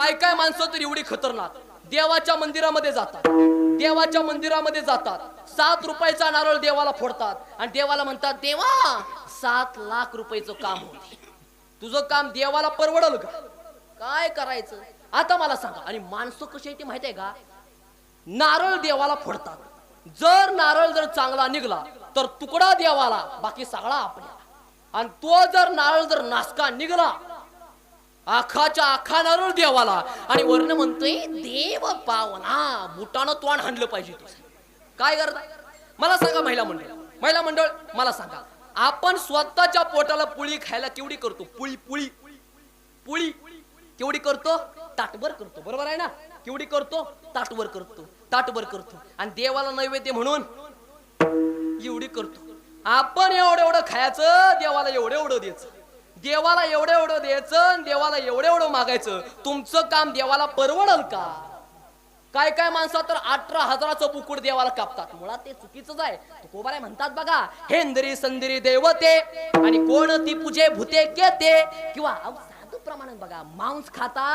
काय काय माणसं तर एवढी खतरनाक. देवाच्या मंदिरामध्ये जातात. देवाच्या मंदिरामध्ये जातात. सात रुपयाचा नारळ देवाला फोडतात. आणि देवाला म्हणतात देवा सात लाख रुपयाचं काम होते. तुझं काम देवाला परवडल का? काय करायचं? आता मला सांगा. आणि माणसं कशी आहे ती माहिती आहे का? नारळ देवाला फोडतात. जर नारळ जर चांगला निघला तर तुकडा देवाला बाकी सगळा आपल्याला आणि तो जर नारळ जर नासका निघला आखाच्या आखा नारळ देवाला. आणि वर्ण म्हणतोय देव पावना. बुटानं तोंड हाणलं पाहिजे काय करता? मला सांगा महिला मंडळ. महिला मंडळ मला सांगा. आपण स्वतःच्या पोटाला पुळी खायला केवढी करतो. पुळी पुळी. पुळी. केवढी करतो ताटभर करतो. बरोबर आहे ना? केवढी करतो ताटवर करतो. ताटभर करतो. आणि देवाला नैवेद्य म्हणून एवढी करतो. आपण एवढं एवढं खायचं देवाला एवढं एवढं द्यायचं. देवाला एवढं एवढं द्यायचं देवाला एवढं एवढं मागायचं. तुमचं काम देवाला परवडल का? काय काय माणसं तर अठरा हजाराचं बुकुड देवाला कापतात. मुळात ते चुकीचंच आहे. तुकोबाराय म्हणतात बघा हेंद्री संदिरी देवते आणि कोण ती पूजे भूते केते? किंवा साधू प्रमाणात बघा मांस खाता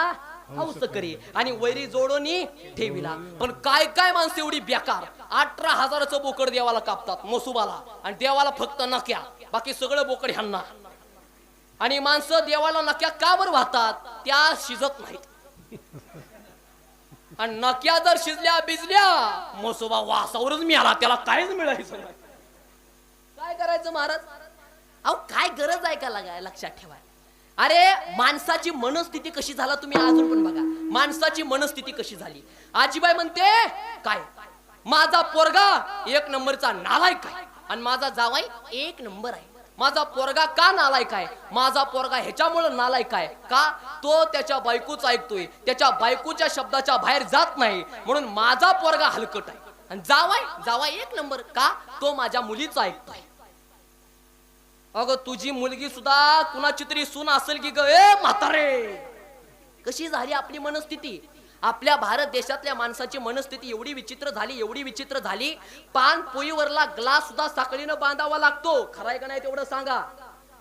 हौस करी आणि वैरी जोडोनी ठेवीला. पण काय काय माणसं एवढी बेकार अठरा हजाराचं बोकड देवाला कापतात मसुबाला. आणि देवाला फक्त नक्या. बाकी सगळं बोकड ह्यांना. आणि माणसं देवाला नक्या का बरं वाहतात? त्या शिजत नाहीत. आणि नक्या जर शिजल्या बिजल्या मसोबा वासावरच मिळाला. त्याला काहीच मिळायचं नाही. काय करायचं महाराज? अहो काय गरज आहे का लागाय लक्षात ठेवा. अरे माणसाची मनस्थिती कशी झाला तुम्ही अजून पण बघा. माणसाची मनस्थिती कशी झाली? आजीबाई म्हणते काय? माझा पोरगा एक नंबरचा नालायक आहे आणि माझा जावाई एक नंबर आहे. माझा पोरगा का नालायक आहे? माझा पोरगा ह्याच्यामुळे नालायक आहे का? तो त्याच्या बायकोच ऐकतोय. त्याच्या बायकोच्या शब्दाच्या बाहेर जात नाही. म्हणून माझा पोरगा हलकट आहे. आणि जावाय जावाय एक नंबर. का? तो माझ्या मुलीचा ऐकतोय. अगं तुझी मुलगी सुद्धा कुणाची तरी सून असेल की ग? ए म्हातारे! कशी झाली आपली मनस्थिती? आपल्या भारत देशातल्या माणसाची मनस्थिती एवढी विचित्र झाली एवढी विचित्र झाली. पान पोईवरला ग्लास सुद्धा साखळीनं बांधावा लागतो. खराय का नाही तेवढं सांगा.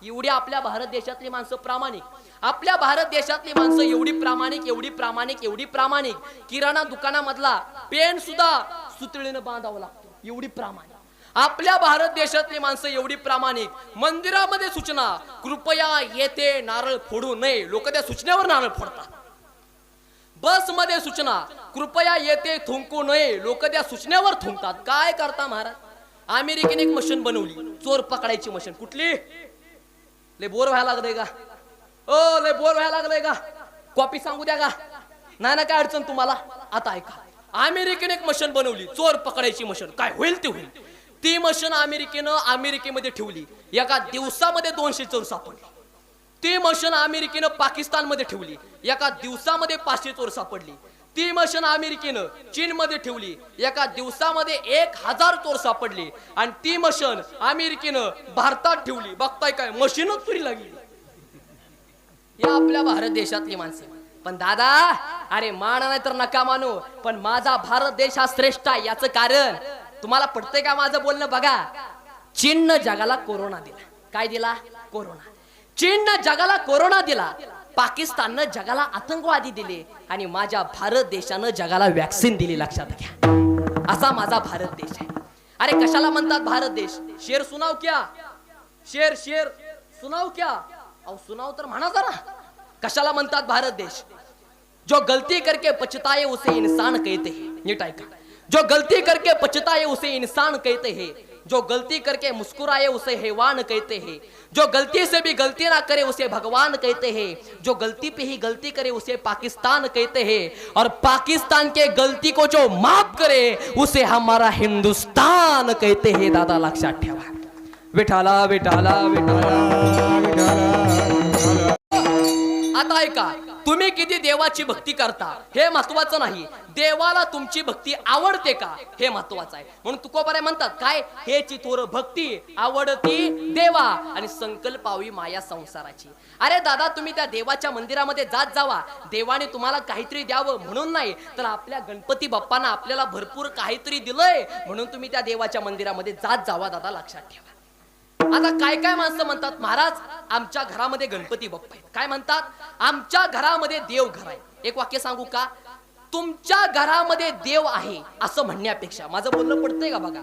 एवढी आपल्या भारत देशातली माणसं प्रामाणिक. आपल्या भारत देशातली माणसं एवढी प्रामाणिक एवढी प्रामाणिक एवढी प्रामाणिक. किराणा दुकानामधला पेन सुद्धा सुतळीनं बांधावा लागतो. एवढी प्रामाणिक. आपल्या भारत देशातली माणसं एवढी प्रामाणिक. मंदिरामध्ये सूचना कृपया येथे नारळ फोडू नये. लोक त्या सूचनेवर नारळ फोडतात. बसमध्ये सूचना. कृपया येते थुंकू नये. लोक त्या सूचनेवर थुंकतात. काय करता महाराज? अमेरिकेने एक मशीन बनवली. चोर पकडायची मशीन. कुठली? लय बोर व्हायला लागलंय का? ओ लय बोर व्हायला लागलंय का? कॉपी सांगू द्या का? नाही ना काय अडचण तुम्हाला? आता ऐका. अमेरिकेने एक मशीन बनवली. चोर पकडायची मशीन. काय होईल ते होईल. ती मशीन अमेरिकेनं अमेरिकेमध्ये ठेवली. एका दिवसामध्ये दोनशे चोर सापडले. ती मशीन अमेरिकेनं पाकिस्तानमध्ये ठेवली. एका दिवसामध्ये पाचशे चोर सापडली. ती मशीन अमेरिकेनं चीनमध्ये ठेवली. एका दिवसामध्ये एक हजार चोर सापडली. आणि ती मशीन अमेरिकेनं भारतात ठेवली. बघताय काय? मशीनच चोरी लागली. या आपल्या भारत देशातली माणसं. पण दादा अरे मान नाही तर नका मानू. पण माझा भारत देश हा श्रेष्ठ आहे. याचं कारण तुम्हाला पडतंय का माझं बोलणं? बघा चीननं जगाला कोरोना दिला. काय दिला? कोरोना. चीननं जगाला कोरोना दिला पाकिस्ताननं जगाला आतंकवादी दिले आणि माझ्या भारत देशानं जगाला वॅक्सिन दिली लक्षात घ्या. असा माझा भारत देश आहे. अरे कशाला म्हणतात भारत देश? शेर सुनाव क्या? शेर शेर सुनाव क्या? अहो सुनाव तर म्हणा जरा. कशाला म्हणतात भारत देश? जो गलती करके पछताए उसे इंसान कहते हैं. नीट ऐका. जो गलती करके पछताए उसे इंसान कहते हैं. जो गलती करके मुस्कुराए, उसे हैवान कहते हैं। जो गलती से भी गलती ना करे, उसे भगवान कहते हैं। जो गलती पे ही गलती करे, उसे पाकिस्तान कहते हैं। और पाकिस्तान के गलती को जो माफ़ करे, उसे हमारा हिंदुस्तान कहते हैं, दादा लक्षात ठेवा विठाला विठाला विठाला आता ऐका तुम्ही किती देवाची भक्ती करता हे महत्वाचं नाही. देवाला तुमची भक्ती आवडते का हे महत्वाचं आहे. म्हणून तुकोबारे म्हणतात काय? हे चितोर भक्ती आवडती देवा आणि संकल्पावी माया संसाराची. अरे दादा तुम्ही त्या देवाच्या मंदिरामध्ये जात जावा. देवाने तुम्हाला काहीतरी द्यावं म्हणून नाही तर आपल्या गणपती बाप्पांना आपल्याला भरपूर काहीतरी दिलंय म्हणून तुम्ही त्या देवाच्या मंदिरामध्ये जात जावा दादा लक्षात ठेवा. आता काय काय माणसं म्हणतात महाराज आमच्या घरामध्ये गणपती बाप्पा आहेत. काय म्हणतात? आमच्या घरामध्ये देव घर आहे. एक वाक्य सांगू का? तुमच्या घरामध्ये देव आहे असं म्हणण्यापेक्षा माझं बोलणं पडतंय का बघा?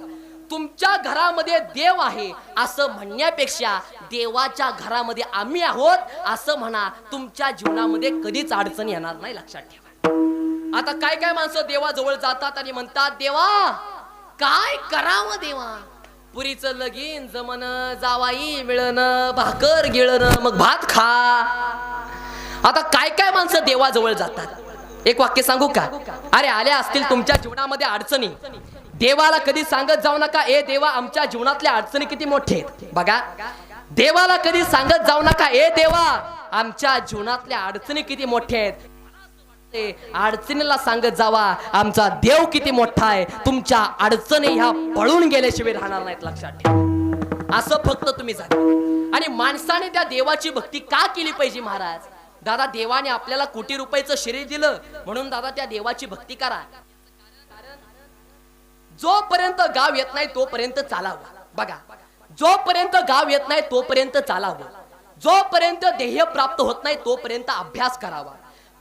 तुमच्या घरामध्ये देव आहे असं म्हणण्यापेक्षा देवाच्या घरामध्ये आम्ही आहोत असं म्हणा तुमच्या जीवनामध्ये कधीच अडचण येणार नाही लक्षात ठेवा. आता काय काय माणसं देवाजवळ जातात आणि म्हणतात देवा काय करावं देवा? पुरीचं लगीन जमन जावाई मिळन भाकर गिळण मग भात खा. आता काय काय माणसं देवाजवळ जातात? एक वाक्य सांगू का? अरे आल्या असतील तुमच्या जीवनामध्ये अडचणी. देवाला कधी सांगत जाऊ नका ए देवा आमच्या जीवनातल्या अडचणी किती मोठे आहेत? बघा. देवाला कधी सांगत जाऊ नका ए देवा आमच्या जीवनातल्या अडचणी किती मोठ्या आहेत? अडचणीला सांगत जावा. आमचा देव किती मोठा आहे. तुमच्या अडचणी ह्या पळून गेल्याशिवाय राहणार नाहीत लक्षात ठेवा. असं फक्त तुम्ही सांगा आणि माणसाने त्या देवाची भक्ती का केली पाहिजे महाराज? दादा देवाने आपल्याला कोटी रुपयाचं शरीर दिलं. म्हणून दादा त्या देवाची भक्ती करा. जोपर्यंत गाव येत नाही तोपर्यंत चालावं. बघा. जोपर्यंत गाव येत नाही तोपर्यंत चालावं. जोपर्यंत ध्येय प्राप्त होत नाही तोपर्यंत अभ्यास करावा.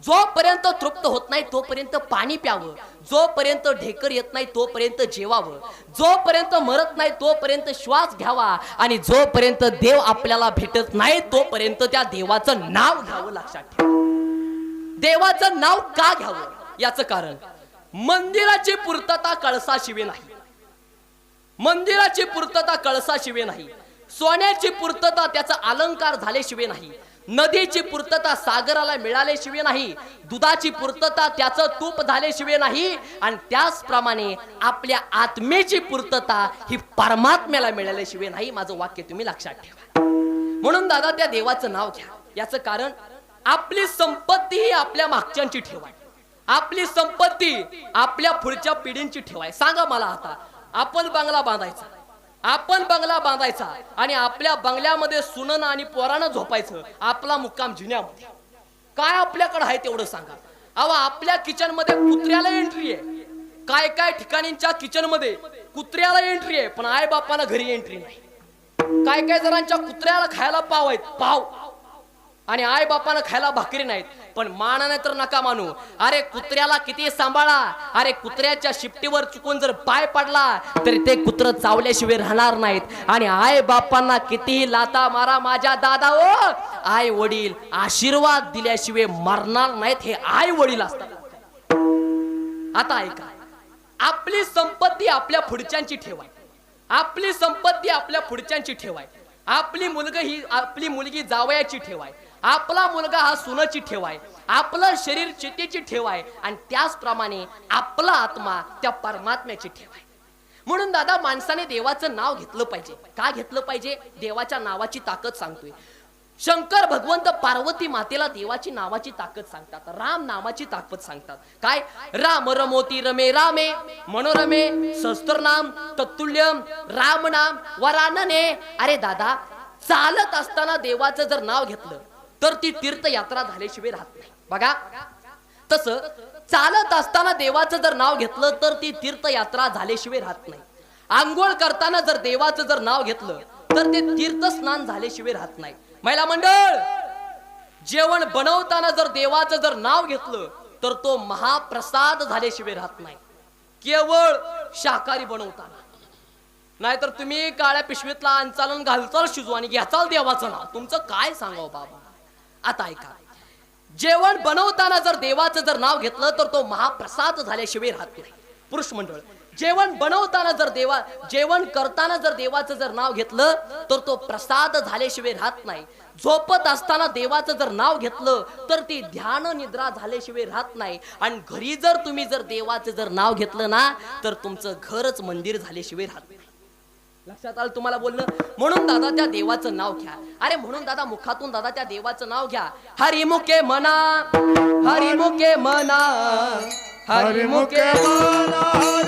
जोपर्यंत तृप्त होत नाही तोपर्यंत पाणी प्यावं. जोपर्यंत ढेकर येत नाही तोपर्यंत जेवावं. जोपर्यंत मरत नाही तोपर्यंत श्वास घ्यावा. आणि जोपर्यंत देव आपल्याला भेटत नाही तोपर्यंत त्या देवाचं नाव घ्यावं लक्षात ठेवा. देवाचं नाव का घ्यावं? याचं कारण मंदिराची पूर्तता कळसाशिवे नाही. मंदिराची पूर्तता कळसाशिवे नाही. सोन्याची पूर्तता त्याचा अलंकार झाल्याशिवाय नाही. नदीची पूर्तता सागराला मिळाल्याशिवाय नाही दुधाची पूर्तता त्याचं तूप झाल्याशिवाय नाही आणि त्याचप्रमाणे आपल्या आत्मेची पूर्तता ही परमात्म्याला मिळाल्याशिवाय नाही माझं वाक्य तुम्ही लक्षात ठेवा. म्हणून दादा त्या देवाचं नाव घ्या. याचं कारण आपली संपत्ती ही आपल्या मागच्यांची ठेवाय. आपली संपत्ती आपल्या पुढच्या पिढींची ठेवाय. सांगा मला आता आपण बंगला बांधायचा. आपण बंगला बांधायचा आणि आपल्या बंगल्यामध्ये सुनन आणि पोरानं झोपायचं आपला मुक्काम जिन्यामध्ये. काय आपल्याकडे आहे तेवढं सांगा. अहो आपल्या किचनमध्ये कुत्र्याला एंट्री आहे. काय काय ठिकाणींच्या किचनमध्ये कुत्र्याला एंट्री आहे पण आई बापाला घरी एंट्री नाही. काय काय जणांच्या कुत्र्याला खायला पाव आहेत? पाव. आणि आई बापानं खायला भाकरी नाहीत. पण मानाने तर नका मानू. अरे कुत्र्याला किती सांभाळा. अरे कुत्र्याच्या शिफ्टीवर चुकून जर पाय पडला तरी ते कुत्र चावल्याशिवाय राहणार नाहीत. आणि आई बापांना कितीही लाता मारा माझ्या दादा हो. ओ आई वडील आशीर्वाद दिल्याशिवाय मरणार नाहीत हे आई वडील असतात. आता ऐका. आपली संपत्ती आपल्या पुढच्यांची ठेवाय आपली संपत्ती आपल्या पुढच्यांची ठेवाय आपली मुलगी ही आपली मुलगी जावयाची ठेवाय. आपला मुलगा हा सुनाची ठेवाय. आपलं शरीर चितेची ठेवाय. आणि त्याचप्रमाणे आपला आत्मा त्या परमात्म्याची ठेवाय. म्हणून दादा माणसाने देवाचं नाव घेतलं पाहिजे. का घेतलं पाहिजे? देवाच्या नावाची ताकद सांगतोय. शंकर भगवंत पार्वती मातेला देवाची नावाची ताकद सांगतात. राम नामाची ताकद सांगतात. काय? राम रमोती रमे रामे मनोरमे नाम तत्तुल्यम राम नाम वरानने. अरे दादा चालत असताना देवाचं जर नाव घेतलं तर ती तीर्थयात्रा झाल्याशिवाय राहत नाही. बघा. तस चालत असताना देवाचं जर नाव घेतलं तर ती तीर्थयात्रा झाल्याशिवाय राहत नाही. आंघोळ करताना जर देवाचं जर नाव घेतलं तर ते तीर्थस्नान झाल्याशिवाय राहत नाही. महिला मंडळ जेवण बनवताना जर देवाचं जर नाव घेतलं तर तो महाप्रसाद झाल्याशिवाय राहत नाही. केवळ शाकाहारी बनवताना. नाहीतर तुम्ही काळ्या पिशवीतला अंचालन घालचाल शिजू आणि घ्याचाल देवाचं नाव. तुमचं काय सांगाव बाबा? आता ऐका. जेवण बनवताना जर देवाचं जर नाव घेतलं तर तो महाप्रसाद झाल्याशिवाय राहत नाही. पुरुष मंडळ. जेवण बनवताना जर देवा जेवण करताना जर देवाचं जर नाव घेतलं तर तो प्रसाद झाल्याशिवाय राहत नाही. झोपत असताना देवाचं जर नाव घेतलं तर ती ध्यान निद्रा झाल्याशिवाय राहत नाही. आणि घरी जर तुम्ही जर देवाचं जर नाव घेतलं ना तर तुमचं घरच मंदिर झाल्याशिवाय राहत नाही. लक्षात आलं तुम्हाला बोलणं? म्हणून दादा त्या देवाचं नाव घ्या. अरे म्हणून दादा मुखातून दादा त्या देवाचं नाव घ्या. हरिमुखे मना हरिमुखे मना हरिमुखे मना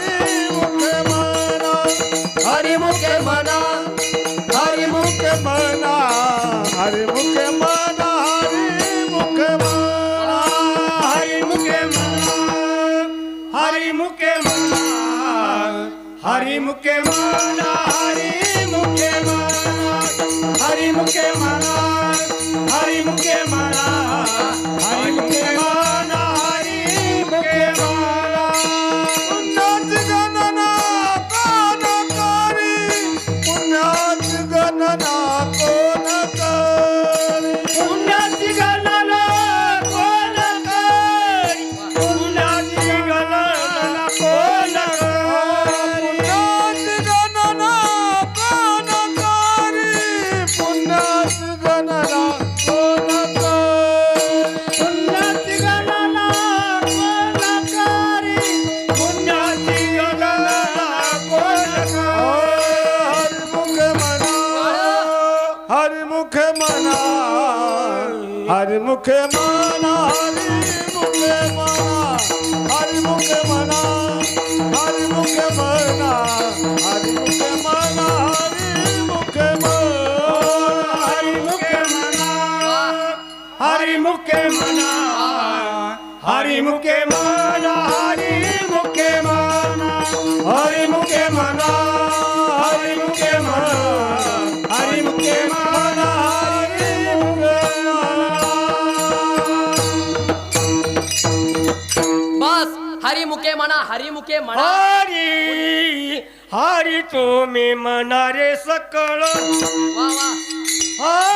हरिमुखे मना हरिमुखे मना हरिमुखे मना हरिमुखे मना हरिमुखे मना हरिमुखे मना हरिमुखे मना हरिमुखे मना हरिमुखे मना मुखे म्हणा हरी मुखे म्हणा हरी मुखे মানা হর মুখে মানা হরি মুখে মানা হর মুখে মানা হর মুখে মানা হর মুখে মানা হরি মুখে হরি মুখে মানা হরি মুখে মানা হরি মুখে মানা हरिमुखे म्हणा हरिमुखे म्हणा हरी हरी तुम्ही म्हणारे सकळ वा वा हरी हरी